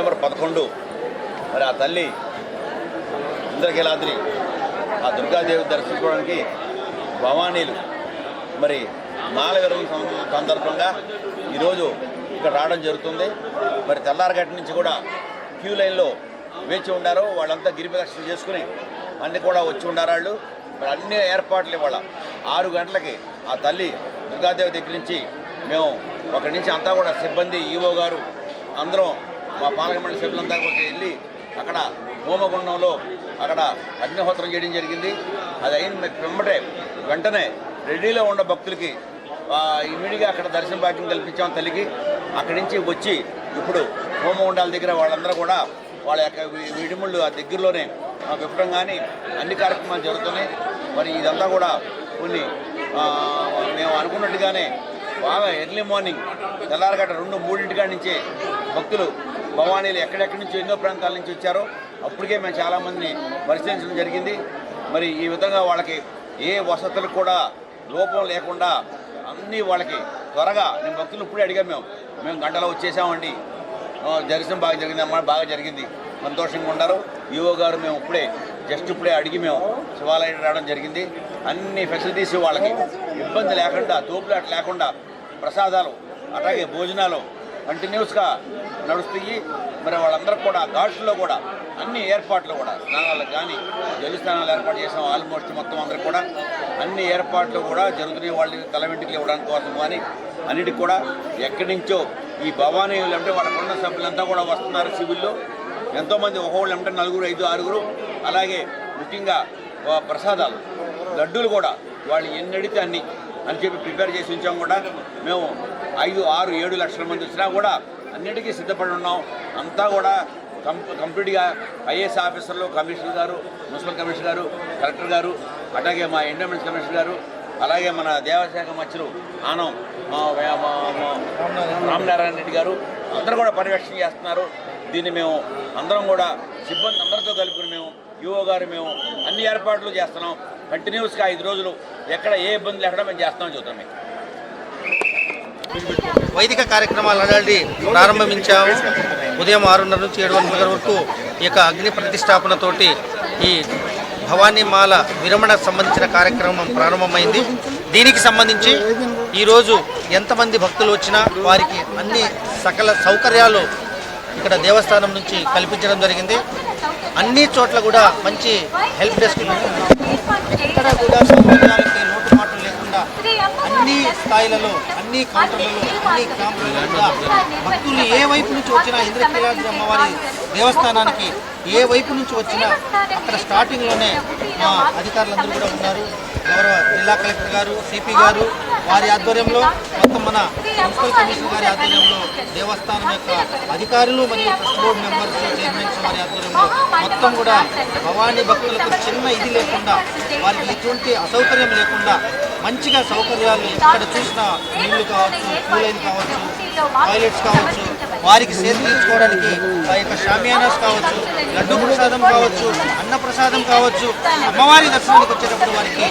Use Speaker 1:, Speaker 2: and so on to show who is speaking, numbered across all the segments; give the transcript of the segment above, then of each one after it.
Speaker 1: December పదకొండు. మరి ఆ తల్లి ఇంద్రకీలాద్రి ఆ దుర్గాదేవి దర్శించుకోవడానికి భవానీలు. మరి మాల విరమణ సందర్భంగా ఈరోజు ఇక్కడ రావడం జరుగుతుంది. మరి తెల్లారగట్ట నుంచి కూడా క్యూ లైన్లో వేచి ఉండారు. వాళ్ళంతా గిరిప్రదక్షిణ చేసుకుని అన్ని కూడా వచ్చి ఉండారు వాళ్ళు. మరి అన్ని ఏర్పాట్లు ఇవాళ ఆరు గంటలకి ఆ తల్లి దుర్గాదేవి దగ్గర నుంచి మేము ఒకరి నుంచి అంతా కూడా సిబ్బంది ఈవో గారు అందరం మా పాలకమండలి సభ్యులంతా కూడా వెళ్ళి అక్కడ హోమగుండంలో అక్కడ అగ్నిహోత్రం చేయడం జరిగింది. అది అయిన వెంబటే వెంటనే రెడీలో ఉన్న భక్తులకి ఇమీడియట్గా అక్కడ దర్శన భాగ్యం కల్పించాం తల్లికి. అక్కడి నుంచి వచ్చి ఇప్పుడు హోమగుండాల దగ్గర వాళ్ళందరూ కూడా వాళ్ళ యొక్క విడిముళ్ళు ఆ దగ్గరలోనే ఆ, విప్పడం కానీ అన్ని కార్యక్రమాలు జరుగుతున్నాయి. మరి ఇదంతా కూడా కొన్ని మేము అనుకున్నట్టుగానే బాగా ఎర్లీ మార్నింగ్ తెల్లారగట్ట రెండు మూడింటికాడ నుంచే భక్తులు భవానీలు ఎక్కడెక్కడి నుంచి ఎన్నో ప్రాంతాల నుంచి వచ్చారో అప్పటికే మేము చాలామందిని పరిశీలించడం జరిగింది. మరి ఈ విధంగా వాళ్ళకి ఏ వసతులు కూడా లోపం లేకుండా అన్నీ వాళ్ళకి త్వరగా నేను భక్తులు ఇప్పుడే అడిగాం మేము. మేము గంటలో వచ్చేసామండి. దర్శనం బాగా జరిగింది అమ్మ బాగా జరిగింది. సంతోషంగా ఉన్నారు. ఈవో గారు మేము ఇప్పుడే జస్ట్ ఇప్పుడే అడిగి మేము శివాలయం రావడం జరిగింది. అన్ని ఫెసిలిటీస్ వాళ్ళకి ఇబ్బంది లేకుండా తోపులాట లేకుండా ప్రసాదాలు అలాగే భోజనాలు కంటిన్యూస్గా నడుస్తాయి. మరి వాళ్ళందరికీ కూడా ఘాట్స్లో కూడా అన్ని ఏర్పాట్లు కూడా స్నానాలకు కానీ జలుస్నానాలు ఏర్పాటు చేసాం ఆల్మోస్ట్ మొత్తం అందరికి కూడా అన్ని ఏర్పాట్లు కూడా జరుగుతున్నాయి. వాళ్ళకి తల వెంటికి ఇవ్వడానికి కోసం కానీ అన్నిటికి కూడా ఎక్కడి నుంచో ఈ భవానీయులు అంటే వాళ్ళ కుటుంబ సభ్యులంతా కూడా వస్తున్నారు సివిల్లో. ఎంతోమంది ఒక్కొక్కళ్ళు అంటే నలుగురు ఐదు ఆరుగురు. అలాగే ముఖ్యంగా ప్రసాదాలు లడ్డూలు కూడా వాళ్ళు ఎన్నడితే అన్ని అని చెప్పి ప్రిపేర్ చేసి ఉంచాం కూడా. మేము ఐదు ఆరు ఏడు లక్షల మంది వచ్చినా కూడా అన్నిటికీ సిద్ధపడి ఉన్నాం. అంతా కూడా కం కంప్లీట్గా ఐఏఎస్ ఆఫీసర్లు కమిషనర్ గారు మున్సిపల్ కమిషనర్ గారు కలెక్టర్ గారు అలాగే మా ఎండోమెంట్స్ కమిషనర్ గారు అలాగే మన దేవశాఖ మధ్యలు ఆనం మా మా- మా రామనారాయణ రెడ్డి గారు అందరూ కూడా పర్యవేక్షణ చేస్తున్నారు. దీన్ని మేము అందరం కూడా సిబ్బంది అందరితో కలుపుకుని మేము యువో గారు మేము అన్ని ఏర్పాట్లు చేస్తున్నాం. కంటిన్యూస్గా ఐదు రోజులు ఎక్కడ ఏ ఇబ్బంది లేకుండా మేము చేస్తామని చూద్దాం మీకు.
Speaker 2: వైదిక కార్యక్రమాలు ఆల్రెడీ ప్రారంభించాము ఉదయం ఆరున్నర నుంచి ఏడు గంటల వరకు ఈ యొక్క అగ్ని ప్రతిష్టాపనతోటి ఈ భవానీ మాల విరమణకు సంబంధించిన కార్యక్రమం ప్రారంభమైంది. దీనికి సంబంధించి ఈరోజు ఎంతమంది భక్తులు వచ్చినా వారికి అన్ని సకల సౌకర్యాలు ఇక్కడ దేవస్థానం నుంచి కల్పించడం జరిగింది. అన్ని చోట్ల కూడా మంచి హెల్ప్ డెస్క్ ఎక్కడ కూడా సౌకర్యాలకి లోటుపాట్లు లేకుండా అన్ని స్థాయిలలో అన్ని కౌంటర్లలో అన్ని క్యాంపులలో కూడా భక్తులు ఏ వైపు నుంచి వచ్చినా ఇంద్రకీలాద్రి అమ్మవారి దేవస్థానానికి ఏ వైపు నుంచి వచ్చినా అక్కడ స్టార్టింగ్లోనే మా అధికారులందరూ కూడా ఉన్నారు. గౌరవ జిల్లా కలెక్టర్ గారు సిపి గారు వారి ఆధ్వర్యంలో మొత్తం మన మున్సిపల్ కమిషనర్ గారి ఆధ్వర్యంలో దేవస్థానం యొక్క అధికారులు మరియు ట్రస్ట్ బోర్డు మెంబర్స్ చైర్మన్స్ వారి ఆధ్వర్యంలో మొత్తం కూడా భవానీ భక్తులకు చిన్న ఇది లేకుండా వారికి ఎటువంటి అసౌకర్యం లేకుండా మంచిగా సౌకర్యాలు ఎక్కడ చూసినా నీళ్ళు కావచ్చు కూలైన్ కావచ్చు టాయిలెట్స్ కావచ్చు వారికి సేకరించుకోవడానికి ఆ యొక్క షామియానాస్ కావచ్చు లడ్డు ప్రసాదం కావచ్చు అన్న ప్రసాదం కావచ్చు అమ్మవారి దర్శనానికి వచ్చేటప్పుడు వారికి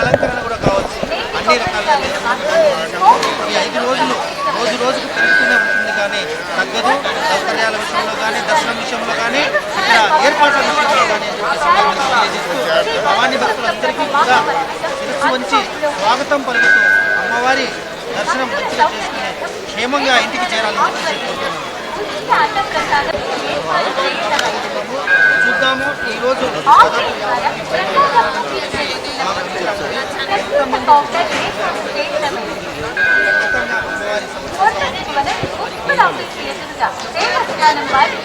Speaker 2: అలంకరణ కూడా కావచ్చు అన్ని రకాల ఈ ఐదు రోజులు రోజు రోజుకు పెరుగుతూనే ఉంటుంది కానీ తగ్గదు సౌకర్యాల విషయంలో కానీ దర్శనం విషయంలో కానీ ఇక్కడ ఏర్పాట్ల విషయంలో కానీ భవానీ భక్తులందరికీ కూడా శిరస్సు వంచి స్వాగతం పలుకుతూ అమ్మవారి దర్శనం మంచిగా చేసుకుని క్షేమంగా ఇంటికి చేరాలని చూద్దాము ఈరోజు
Speaker 3: దేవస్థానం వారి